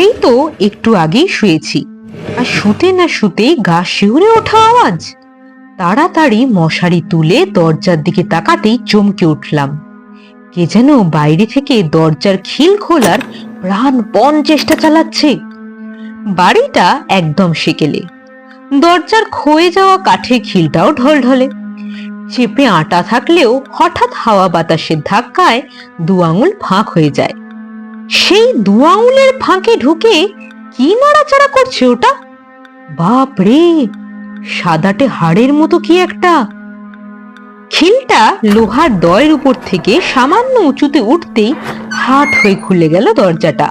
এই তো একটু আগেই শুয়েছি। আর শুতে না শুতে গা শিউরে ওঠা আওয়াজ। তাড়াতাড়ি মশারি তুলে দরজার দিকে তাকাতেই চমকে উঠলাম। কে যেন বাইরে থেকে দরজার খিল খোলার প্রাণপণ চেষ্টা চালাচ্ছে। বাড়িটা একদম সেকেলে। দরজার ক্ষয়ে যাওয়া কাঠের খিলটাও ঢলঢলে। চেপে আটা থাকলেও হঠাৎ হাওয়া বাতাসের ধাক্কায় দু আঙুল ফাঁক হয়ে যায়। সেই দু আঙুলের ফাঁকে ঢুকে কি নাড়াচাড়া করছে ওটা? বাপ রে, সাদাটে হাড়ের মতো কি একটা? খিলটা লোহার দয়ের উপর থেকে সামান্য উঁচুতে উঠতেই হাট হয়ে খুলে গেল দরজাটা।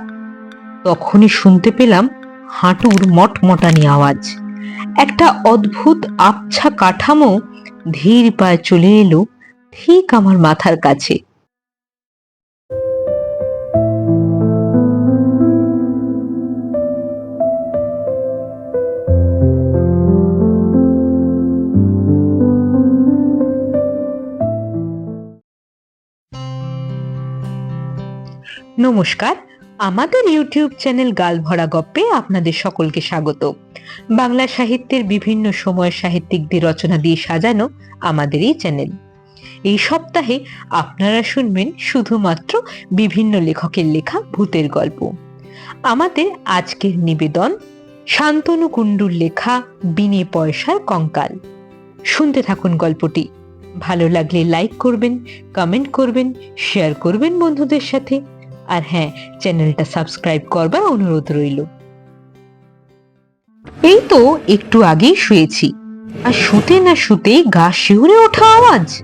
তখনই শুনতে পেলাম হাঁটুর মটমটানি আওয়াজ। একটা অদ্ভুত আবছা কাঠামো ধীর পায়ে চলে এলো ঠিক আমার মাথার কাছে। নমস্কার। আমাদের ইউটিউব চ্যানেল গালভরা গপ্পে আপনাদের সকলকে স্বাগত। বাংলা সাহিত্যের বিভিন্ন সময় সাহিত্যিকদের রচনা দিয়ে সাজানো আমাদের এই চ্যানেল। এই সপ্তাহে আপনারা শুনবেন শুধুমাত্র বিভিন্ন লেখকের লেখা ভূতের গল্প। আমাদের আজকের নিবেদন, শান্তনু কুণ্ডুর লেখা বিনে পয়সার কঙ্কাল। শুনতে থাকুন গল্পটি। ভালো লাগলে লাইক করবেন, কমেন্ট করবেন, শেয়ার করবেন বন্ধুদের সাথে। আর হ্যাঁ চ্যানেলটা সাবস্ক্রাইব করবার অনুরোধ রইল। এই তো একটু আগেই শুয়েছি। আর শুতে না শুতে গা শিউরে ওঠা আওয়াজ।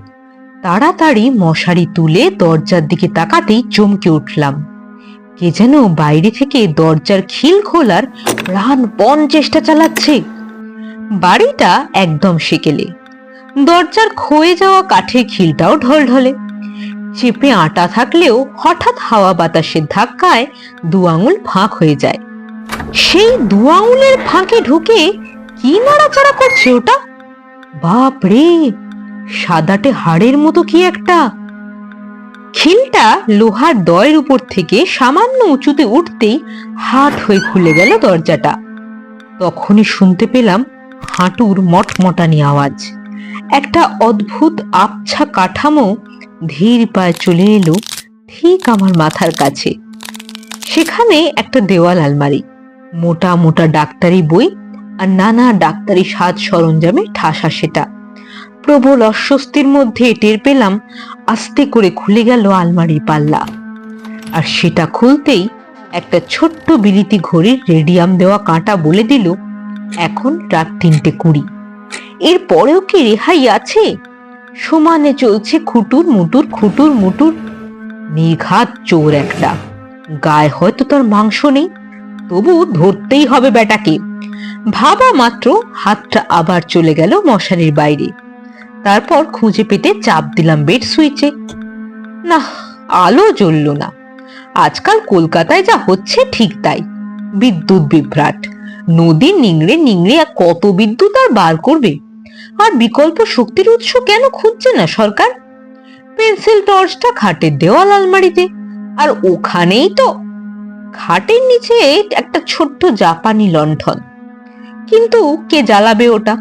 তাড়াতাড়ি মশারি তুলে দরজার দিকে তাকাতেই চমকে উঠলাম। কে যেন বাইরে থেকে দরজার খিল খোলার প্রাণপণ চেষ্টা চালাচ্ছে। বাড়িটা একদম সেকেলে। দরজার ক্ষয়ে যাওয়া কাঠের খিলটাও ঢলঢলে। চেপে আটা থাকলেও হঠাৎ হাওয়া বাতাসের ধাক্কায় দু আঙুল ফাঁক হয়ে যায়। সেই দু আঙুলের ফাঁকে ঢুকে কি নাড়াচাড়া করছে ওটা? বাপ রে, সাদাটে হাড়ের মতো কি একটা? খিলটা লোহার দয়ের উপর থেকে সামান্য উঁচুতে উঠতেই হাট হয়ে খুলে গেল দরজাটা। তখনই শুনতে পেলাম হাঁটুর মটমটানি আওয়াজ। একটা অদ্ভুত আবছা কাঠামো ধীর পায়ে চলে এলো ঠিক আমার মাথার কাছে। সেখানে একটা দেওয়াল আলমারি, মোটা মোটা ডাক্তারি বই আর নানা ডাক্তারি সাজ সরঞ্জামে ঠাসা সেটা। প্রবল অস্বস্তির মধ্যে টের পেলাম আস্তে করে খুলে গেল আলমারির পাল্লা। আর সেটা খুলতেই একটা ছোট্ট বিলিতি ঘড়ির রেডিয়াম দেওয়া কাঁটা বলে দিল, এখন রাত তিনটে কুড়ি। এর পরেও কি রেহাই আছে? সমানে চলছে খুটুর মুটুর খুটুর মুটুর। নির্ঘাত চোর একটা। গায়ে হয়তো তার মাংস নেই, তবু ধরতেই হবে বেটাকে ভাবা মাত্র হাতটা আবার চলে গেল মশারির বাইরে। তারপর খুঁজে পেতে চাপ দিলাম বেড সুইচে। না, আলো জ্বলল না। আজকাল কলকাতায় যা হচ্ছে ঠিক তাই। বিদ্যুৎ বিভ্রাট। নদী নিংড়ে নিংড়ে কত বিদ্যুৎ আর বার করবে? আর বিকল্প শক্তির উৎস কেন খুঁজছে না সরকার? পেন্সিল টর্চটা খাটের দেওয়াল আলমারিতে, আর ওখানেই তো। খাটের নিচে একটা ছোট্ট জাপানি লণ্ঠন। কিন্তু কে জ্বালাবে ওটা?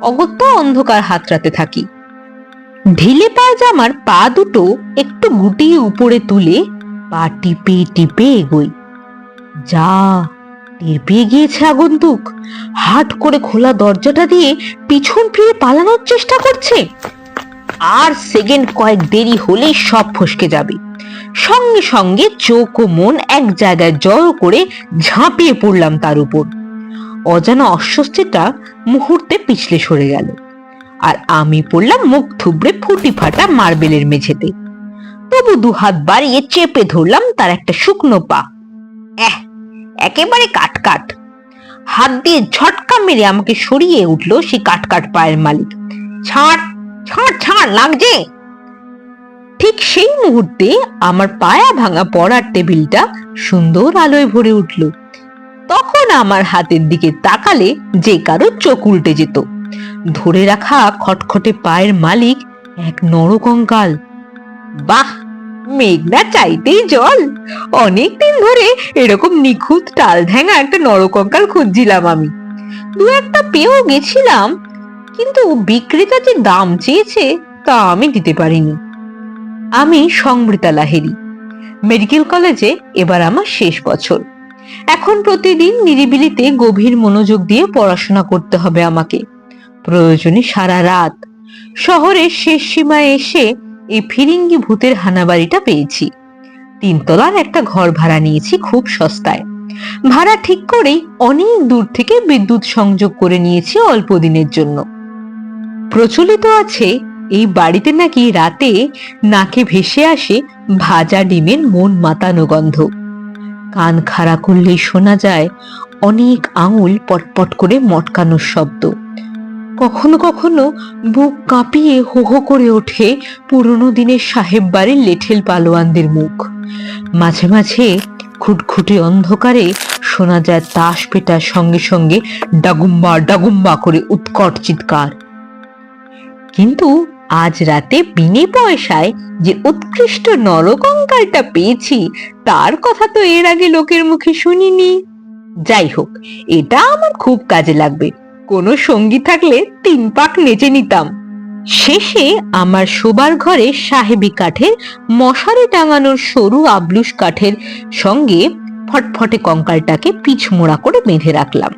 অগত্যা অন্ধকার হাতড়াতে থাকি। ঢিলে পায়জামার পা দুটো একটু গুটিয়ে উপরে তুলে পা টিপে টিপে এগোই। যা টের পেয়ে গিয়েছে আগন্তুক। হাট করে খোলা দরজাটা দিয়ে পিছন ফিরে পালানোর চেষ্টা করছে। আর সেকেন্ড কয়েক দেরি হলেই সব ফসকে যাবে। সঙ্গে সঙ্গে চোখ ও মন এক জায়গায় জড়ো করে ঝাঁপিয়ে পড়লাম তার উপর। অজানা অস্বস্তিটা মুহূর্তে পিছলে সরে গেল। আর আমি পড়লাম মুখ থুবড়ে ফুটি ফাটা মার্বেলের মেঝেতে। তবু দু হাত বাড়িয়ে চেপে ধরলাম তার একটা শুকনো পা। এহ একেবারে কাট কাট হাত দিয়ে ঝটকা মেরে আমাকে সরিয়ে উঠল সেই কাট কাট পায়ের মালিক। ছাড় ছাড় ছাড়, লাগছে। ঠিক সেই মুহূর্তে আমার পায়া ভাঙা পড়ার টেবিলটা সুন্দর আলোয় ভরে উঠল। তখন আমার হাতের দিকে তাকালে যে কারও চোখ উল্টে যেত। ধরে রাখা খটখটে পায়ের মালিক এক নরকঙ্কাল। বাহ! মেঘনা চাইতেই জল। অনেক দিন ধরে এরকম নিখুঁত টাল ঢ্যাঙা একটা নরকঙ্কাল খুঁজছিলাম আমি। দু একটা পেয়েও গেছিলাম, কিন্তু বিক্রেতা যে দাম চেয়েছে তা আমি দিতে পারিনি। আমি সংবৃতা লাহেরি মেডিকেল কলেজে এবার আমার শেষ বছর। এখন প্রতিদিন নিরিবিলিতে গভীর মনোযোগ দিয়ে পড়াশোনা করতে হবে আমাকে। প্রয়োজনে সারা রাত শহরের শেষ সীমায় এসে এই ফিরিঙ্গি ভূতের হানাবাড়িটা পেয়েছি। তিনতলার একটা ঘর ভাড়া নিয়েছি খুব সস্তায়। ভাড়া ঠিক করেই অনেক দূর থেকে বিদ্যুৎ সংযোগ করে নিয়েছি অল্প দিনের জন্য। প্রচলিত আছে, এই বাড়িতে নাকি রাতে নাকে ভেসে আসে ভাজা ডিমের মন মাতানো গন্ধ। কান খাড়া করলেই শোনা যায়, অনেক আঙুল পটপট করে মটকানোর শব্দ। কখনো কখনো বুক কাঁপিয়ে হো হো করে ওঠে পুরনো দিনের সাহেব বাড়ির লেঠেল পালোয়ানদের মুখ। মাঝে মাঝে খুটখুটে অন্ধকারে শোনা যায় তাস পেটার সঙ্গে সঙ্গে ডাগুম্বা ডাগুম্বা করে উৎকট চিৎকার। কিন্তু আজ রাতে বিনে পয়সায় যে উৎকৃষ্ট নরকঙ্কালটা পেয়েছি, তার কথা তো এর আগে লোকের মুখে শুনিনি। যাই হোক, এটা আমার খুব কাজে লাগবে। কোনো সঙ্গী থাকলে তিন পাক নেচে নিতাম। শেষে আমার শোবার ঘরে সাহেবি কাঠের, মশারি টাঙানোর সরু আবলুস কাঠের সঙ্গে ফটফটে কঙ্কালটাকে পিছ মোড়া করে বেঁধে রাখলাম।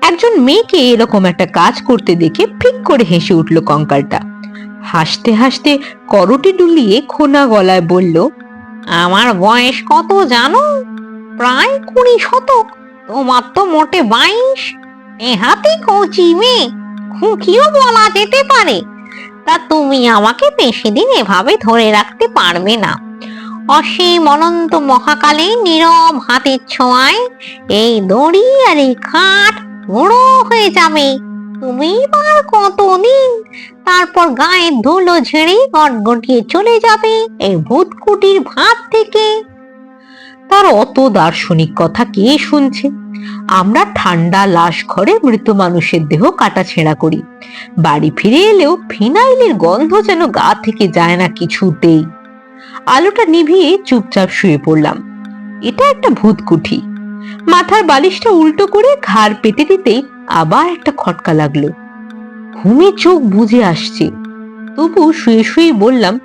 একজন মেয়েকে এরকম একটা কাজ করতে দেখে ফিক করে হেসে উঠল কঙ্কালটা। হাসতে হাসতে করটি ডুলিয়ে খোনা গলায় বলল, আমার বয়স কত জানো? প্রায় কুড়ি শতক। তোমার তো মোটে বাইশ। নেহাতি কচি মেয়ে, খুঁকিও বলা যেতে পারে। তা তুমি আমাকে বেশি দিন এভাবে ধরে রাখতে পারবে না। অসীম অনন্ত মহাকালে নীরব হাতের ছোঁয়ায় এই দড়ি আর এই খাট বড় হয়ে যাবে। তুমি আর কতদিন তারপর গায়ের ধুলো ঝেড়ে গটগটিয়ে চলে যাবে এই ভূতকুটির ভাত থেকে? তার অত দার্শনিক কথা কে শুনছে? আমরা ঠান্ডা লাশ ঘরে মৃত মানুষের দেহ কাটা ছেঁড়া করি। বাড়ি ফিরে এলেও ফিনাইলের গন্ধ যেন গা থেকে যায় না কিছুতেই। আলোটা নিভিয়ে চুপচাপ শুয়ে পড়লাম। এটা একটা ভূতকুঠি। মাথার বালিশটা উল্টো করে ঘাড় পেতে দিতেই আবার একটা খটকা লাগল। ঘুমে চোখ বুঝে আসছে। তবু শুয়ে শুয়ে বললাম,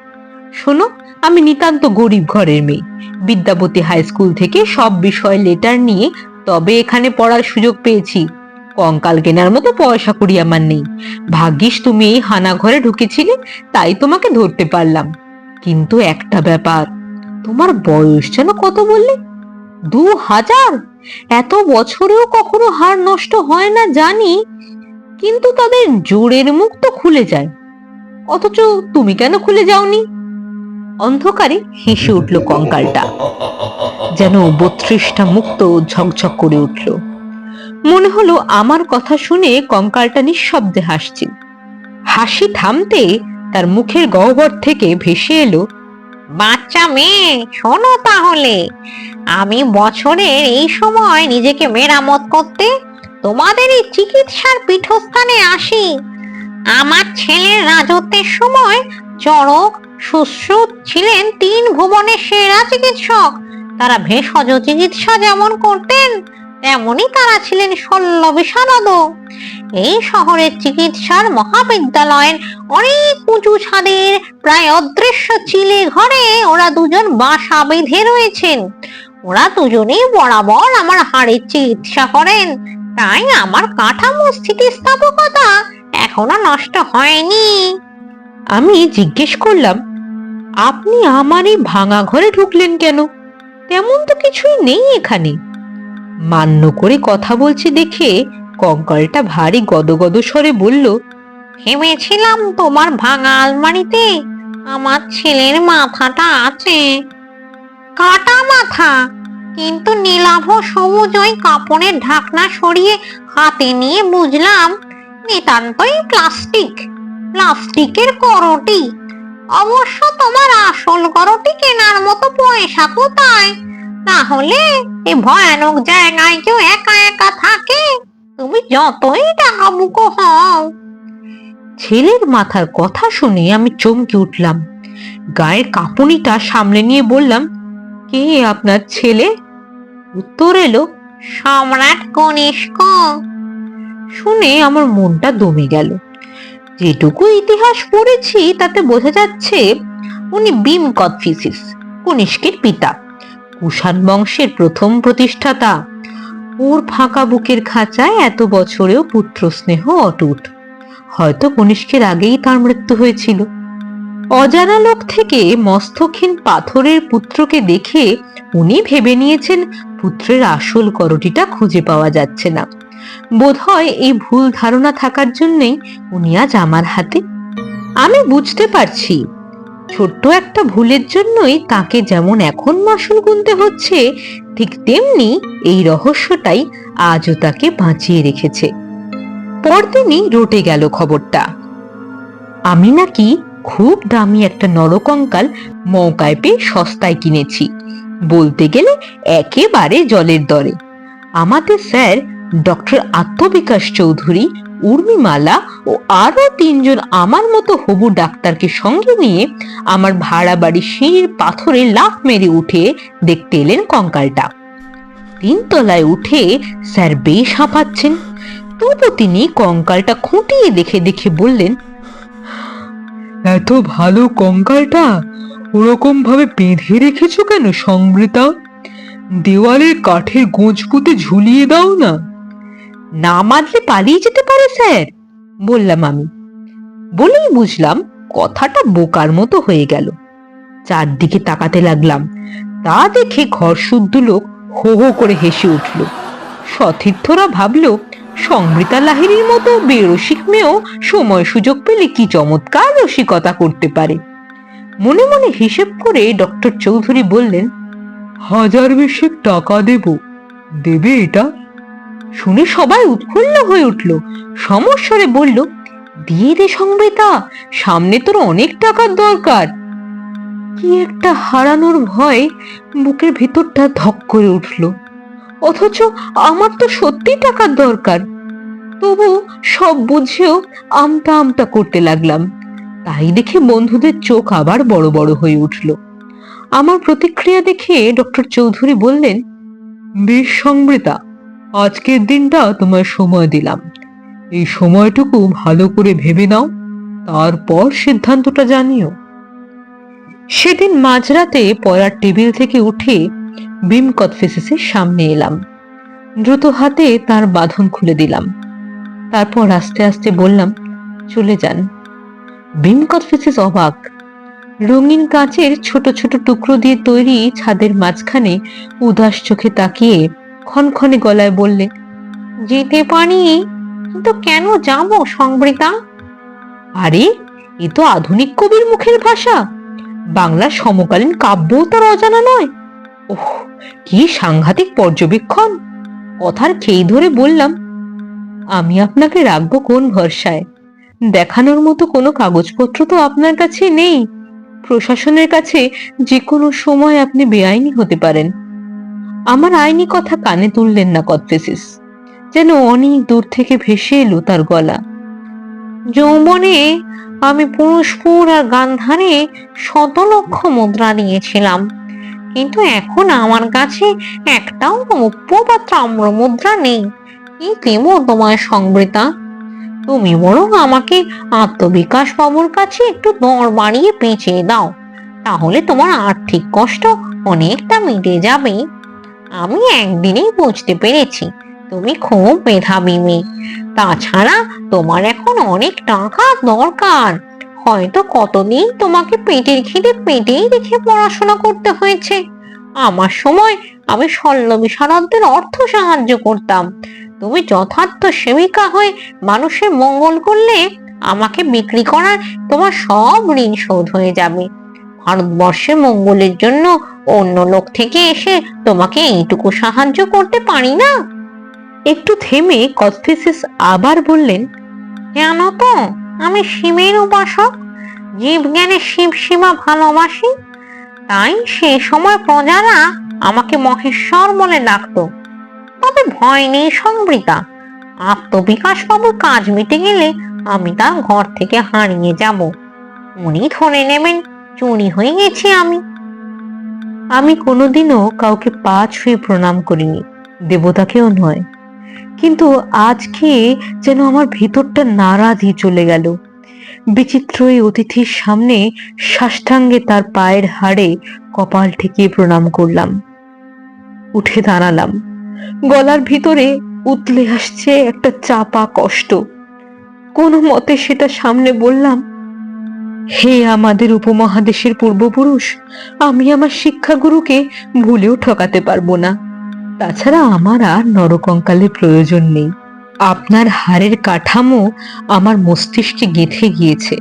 শোনো আমি নিতান্ত গরিব ঘরের মেয়ে। বিদ্যাপতি হাই স্কুল থেকে সব বিষয়ে লেটার নিয়ে তবে এখানে পড়ার সুযোগ পেয়েছি। কঙ্কাল কেনার মতো পয়সা করি আমার নেই। ভাগ্যিস তুমি এই হানা ঘরে ঢুকেছিলে, তাই তোমাকে ধরতে পারলাম। কিন্তু একটা ব্যাপার, তোমার বয়স যেন কত বললে? দু হাজার? এত বছরেও কখনো হাড় নষ্ট হয় না জানি, কিন্তু তাদের জোরের মুখ তো খুলে যায়। অথচ তুমি কেন খুলে যাওনি? অন্ধকারে হেসে উঠল কঙ্কালটা। যেন বত্রিশটা মুক্ত ঝকঝক করে উঠল। মনে হলো আমার কথা শুনে কঙ্কালটা নিঃশব্দে হাসছে। হাসি থামতে তার মুখের গহ্বর থেকে ভেসে এলো, বাচ্চা মেয়ে, শোনো তাহলে। আমি বছরের এই সময় নিজেকে মেরামত করতে তোমাদের এই চিকিৎসার পীঠস্থানে আসি। আমার ছেলের রাজত্বের সময় চড়ক সুশ্রুত ছিলেন তিন ভুবনের সেরা চিকিৎসক। তারা ভেষজ চিকিৎসা যেমন করতেন তেমনি তারা ছিলেন শল্য বিশারদ এই শহরের চিকিৎসার মহাবিদ্যালয়ের অনেক উঁচু ছাদের প্রায় অদৃশ্য চিলে ঘরে ওরা দুজন বাসা বেঁধে রয়েছেন। ওরা দুজনেই বরাবর আমার হাড়ের চিকিৎসা করেন। তাই আমার কাঠামো স্থিতিস্থাপকতা এখনও নষ্ট হয়নি। আমি জিজ্ঞেস করলাম, আপনি আমার এই ভাঙা ঘরে ঢুকলেন কেন? তেমন তো কিছুই নেই এখানে। মান্য করে কথা বলছি দেখে কঙ্কালটা ভারী গদগদ স্বরে বলল, ভেবেছিলাম তোমার ভাঙা আলমারিতে আমার ছেলের মাথাটা আছে। কাটা মাথা, কিন্তু নীলাভ সবুজ ওই কাপড়ের ঢাকনা সরিয়ে হাতে নিয়ে বুঝলাম, নিতান্তই প্লাস্টিক। প্লাস্টিকের করটি। অবশ্য তোমার আসল করটি কেনার মতো পয়সা কোথায়? তাহলে এই ভয়ানক জায়গায় কেউ একা একা থাকে। তুমি যতই টাকা বুকো হও। ছেলের মাথার কথা শুনে আমি চমকে উঠলাম। গায়ের কাঁপুনিটা সামলে নিয়ে বললাম, কে আপনার ছেলে? উত্তর এলো, সম্রাট কনিষ্ক। শুনে আমার মনটা দমে গেল। যেটুকু ইতিহাস পড়েছি, তাতে বোঝা যাচ্ছে উনি ভীম কদফিসিস, কনিষ্কের পিতা। কুষাণ বংশের প্রথম প্রতিষ্ঠাতা। ওর ফাঁকা বুকের খাঁচায় এত বছরেও পুত্র স্নেহ অটুট। হয়তো কনিষ্কের আগেই তার মৃত্যু হয়েছিল। অজানা লোক থেকে মস্তক্ষীন পাথরের পুত্রকে দেখে উনি ভেবে নিয়েছেন, পুত্রের আসল করটিটা খুঁজে পাওয়া যাচ্ছে না। বোধহয় এই ভুল ধারণা থাকার জন্যই উনি আজ আমার হাতে। আমি বুঝতে পারছি, ছোট্ট একটা ভুলের জন্যই তাকে যেমন এখন মাসুল গুনতে হচ্ছে, ঠিক তেমনি এই রহস্যটাই আজও তাকে বাঁচিয়ে রেখেছে। পরদিনই রটে গেল খবরটা। আমি নাকি খুব দামি একটা নরকঙ্কাল মৌকায় পেয়ে সস্তায় কিনেছি, বলতে গেলে একেবারে জলের দরে। আমাদের স্যার ডক্টর আত্মবিকাশ চৌধুরী, উর্মিমালা ও আরও তিনজন আমার মতো হবু ডাক্তারকে সঙ্গে নিয়ে আমার ভাড়া বাড়ি সিঁড়ির পাথরে লাফ মেরে উঠে দেখতে এলেন কঙ্কালটা। তিনতলায় উঠে স্যার বেশ হাঁপাচ্ছেন। তবু তিনি কঙ্কালটা খুঁটিয়ে দেখে দেখে বললেন, এত ভালো কঙ্কালটা? ওরকম ভাবে বেঁধে রেখেছো কেন সংবৃতা দেওয়ালের কাঠের গোঁজ পুঁতে ঝুলিয়ে দাও না। না মানলে পালিয়ে যেতে পারে, স্যার। বললাম আমি। বলেই বুঝলাম কথাটা বোকার মতো হয়ে গেল। চারদিকে তাকাতে লাগলাম। তা দেখে ঘর শুদ্ধ লোক হো হো করে হেসে উঠল। সতীর্থরা ভাবল সংবৃতা লাহিড়ির মতো বেরসিক মেয়েও সময় সুযোগ পেলে কি চমৎকার রসিকতা করতে পারে? মনে মনে হিসেব করে ডক্টর চৌধুরী বললেন, হাজার বিশেক টাকা দেব। দেবে এটা? শুনে সবাই উৎফুল্ল হয়ে উঠল। সমস্বরে বলল, দিয়ে দে সংবেতা, সামনে তোর অনেক টাকার দরকার। কি একটা হারানোর ভয় বুকের ভেতরটা ধক করে উঠল। অথচ আমার তো সত্যি টাকার দরকার। তবু সব বুঝেও আমতা আমতা করতে লাগলাম। তাই দেখে বন্ধুদের চোখ আবার বড় বড় হয়ে উঠল। আমার প্রতিক্রিয়া দেখে ডক্টর চৌধুরী বললেন বেশ সংবৃতা আজকের দিনটা তোমার সময় দিলাম। এই সময়টুকু ভালো করে ভেবে নাও, তারপর সিদ্ধান্তটা জানিও। সেদিন মাঝরাতে পড়ার টেবিল থেকে উঠে বিম কনফেসিসের সামনে এলাম। দ্রুত হাতে তার বাঁধন খুলে দিলাম। তারপর আস্তে আস্তে বললাম, চলে যান। বিম কনফেসিস অবাক। রঙিন কাঁচের ছোট ছোট টুকরো দিয়ে তৈরি ছাদের মাঝখানে উদাস চোখে তাকিয়ে ক্ষণক্ষণে গলায় বললে, যেতে পারি? কিন্তু কেন যাব, সংবৃতা? আরে, এ তো আধুনিক কবির মুখের ভাষা। বাংলা সমকালীন কাব্যও তার অজানা নয়। ওহ, কি সাংঘাতিক পর্যবেক্ষণ। কথার খেই ধরে বললাম, আমি আপনাকে রাখব কোন ভরসায়? দেখানোর মতো কোনো কাগজপত্র তো আপনার কাছে নেই। প্রশাসনের কাছে যে কোনো সময় আপনি বেআইনি হতে পারেন। আমার আইনি কথা কানে তুললেন না কদফেসিস যেন অনেক দূর থেকে ভেসে এলো তার গলা। যৌবনে আমি পুরুষপুর আর গান্ধারে শত লক্ষ মুদ্রা নিয়েছিলাম। কিন্তু এখন আমার কাছে একটাও রৌপ্য বা তাম্র মুদ্রা নেই। কি দেব তোমার সংবৃতা? তুমি বরং আমাকে আত্মবিকাশ বাবুর কাছে একটু দর বাড়িয়ে পেঁচিয়ে দাও। তাহলে তোমার আর্থিক কষ্ট অনেকটা মিটে যাবে। আমি একদিনেই বুঝতে পেরেছি, তুমি খুব মেধাবী মেয়ে। তাছাড়া তোমার এখন অনেক টাকা দরকার। হয়তো কতদিন তোমাকে পেটের খিদে পেটেই রেখে পড়াশোনা করতে হয়েছে। আমার সময় আমি শল্য বিশারদদের অর্থ সাহায্য করতাম। তুমি যথার্থ সেবিকা হয়ে মানুষের মঙ্গল করলে আমাকে বিক্রি করার তোমার সব ঋণ শোধ হয়ে যাবে। ভারতবর্ষের মঙ্গলের জন্য অন্য লোক থেকে এসে তোমাকে এইটুকু সাহায্য করতে পারি না? একটু থেমে কদফিসিস আবার বললেন, জানো তো, আমি শিবের উপাসক, জীবজ্ঞানে শিব সীমা ভালোবাসি। তাই সে সময় প্রজারা আমাকে মহেশ্বর বলে ডাকতো। তবে ভয় নেই সংবৃতা আত্মবিকাশ বাবুর কাজ মিটে গেলে আমি তার ঘর থেকে হারিয়ে যাব। উনি ধরে নেবেন চুরি হয়ে গেছি আমি। আমি কোনোদিনও কাউকে পা ছুঁয়ে প্রণাম করিনি, দেবতাকেও নয়। কিন্তু আজকে যেন আমার ভেতরটা নারাজই চলে গেল। বিচিত্র এই অতিথির সামনে সাষ্টাঙ্গে তার পায়ের হাড়ে কপাল ঠেকিয়ে প্রণাম করলাম। উঠে দাঁড়ালাম। গলার ভিতরে উতলে আসছে একটা চাপা কষ্ট। কোনো মতে সেটা সামনে বললাম হে আমাদের উপমহাদেশের পূর্বপুরুষ, আমি আমার শিক্ষাগুরুকে ভুলেও ঠকাতে পারব না। তাছাড়া আমার আর নরকঙ্কালের প্রয়োজন নেই। আপনার হাড়ের কাঠামো আমার মস্তিষ্কে গেঁথে গিয়েছে।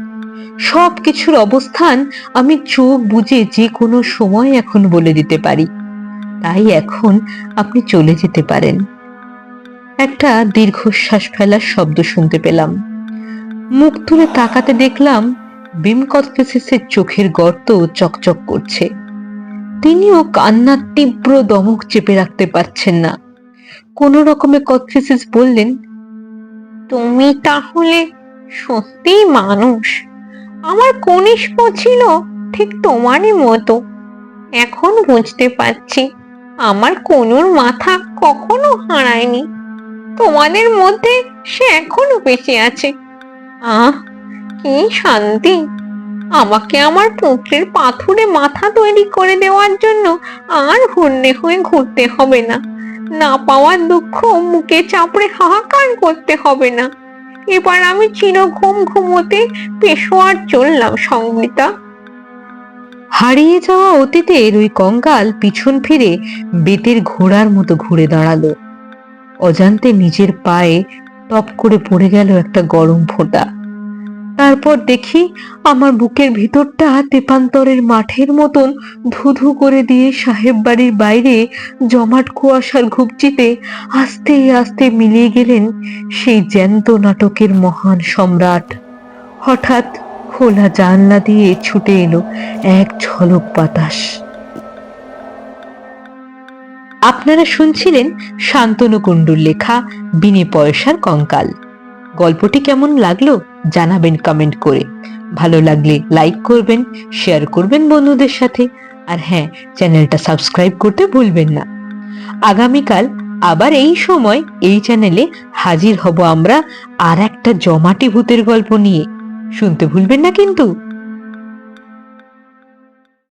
সব কিছুর অবস্থান আমি চোখ বুঝে যে কোনো সময় এখন বলে দিতে পারি। তাই এখন আপনি চলে যেতে পারেন। একটা দীর্ঘশ্বাস ফেলার শব্দ শুনতে পেলাম। মুখ তুলে তাকাতে দেখলাম বিম কথফেসিসের চোখের গর্ত চকচক করছে। তিনিও কান্নার তীব্র দমক চেপে রাখতে পারছেন না। কোন রকমে কথফেসিস বললেন, তুমি তাহলে সত্যি মানুষ? আমার কনিষ্ঠ ছিল ঠিক তোমারই মতো। এখন বুঝতে পারছি আমার কনুর মাথা কখনো হারায়নি। তোমাদের মধ্যে সে এখনও বেঁচে আছে। আহ কি শান্তি? আমাকে আমার পুত্রের পাথুরে মাথা তৈরি করে দেওয়ার জন্য আর হন্যে হয়ে ঘুরতে হবে না। না পাওয়ার দুঃখ মুখে চাপড়ে হাহাকার করতে হবে না। এবার আমি চির ঘুম ঘুমোতে পেশোয়ার চললাম সংগীতা হারিয়ে যাওয়া অতীতের ওই কঙ্কাল পিছন ফিরে বেতের ঘোড়ার মতো ঘুরে দাঁড়াল। অজান্তে নিজের পায়ে টপ করে পড়ে গেল একটা গরম ফোঁটা। তারপর দেখি আমার বুকের ভিতরটা তেপান্তরের মাঠের মতন ধুধু করে দিয়ে সাহেব বাড়ির বাইরে জমাট কুয়াশার ঘুপচিতে আস্তে আস্তে মিলিয়ে গেলেন সেই জ্যান্ত নাটকের মহান সম্রাট। হঠাৎ খোলা জানলা দিয়ে ছুটে এলো এক ঝলক বাতাস। আপনারা শুনছিলেন শান্তনু কুণ্ডুর লেখা বিনে পয়সার কঙ্কাল। গল্পটি কেমন লাগল? জানাবেন কমেন্ট করে। ভালো লাগলে লাইক করবেন শেয়ার করবেন বন্ধুদের সাথে। আর হ্যাঁ চ্যানেলটা সাবস্ক্রাইব করতে ভুলবেন না। আগামীকাল আবার এই সময় এই চ্যানেলে হাজির হব আমরা আর একটা জমাটি ভূতের গল্প নিয়ে। শুনতে ভুলবেন না কিন্তু।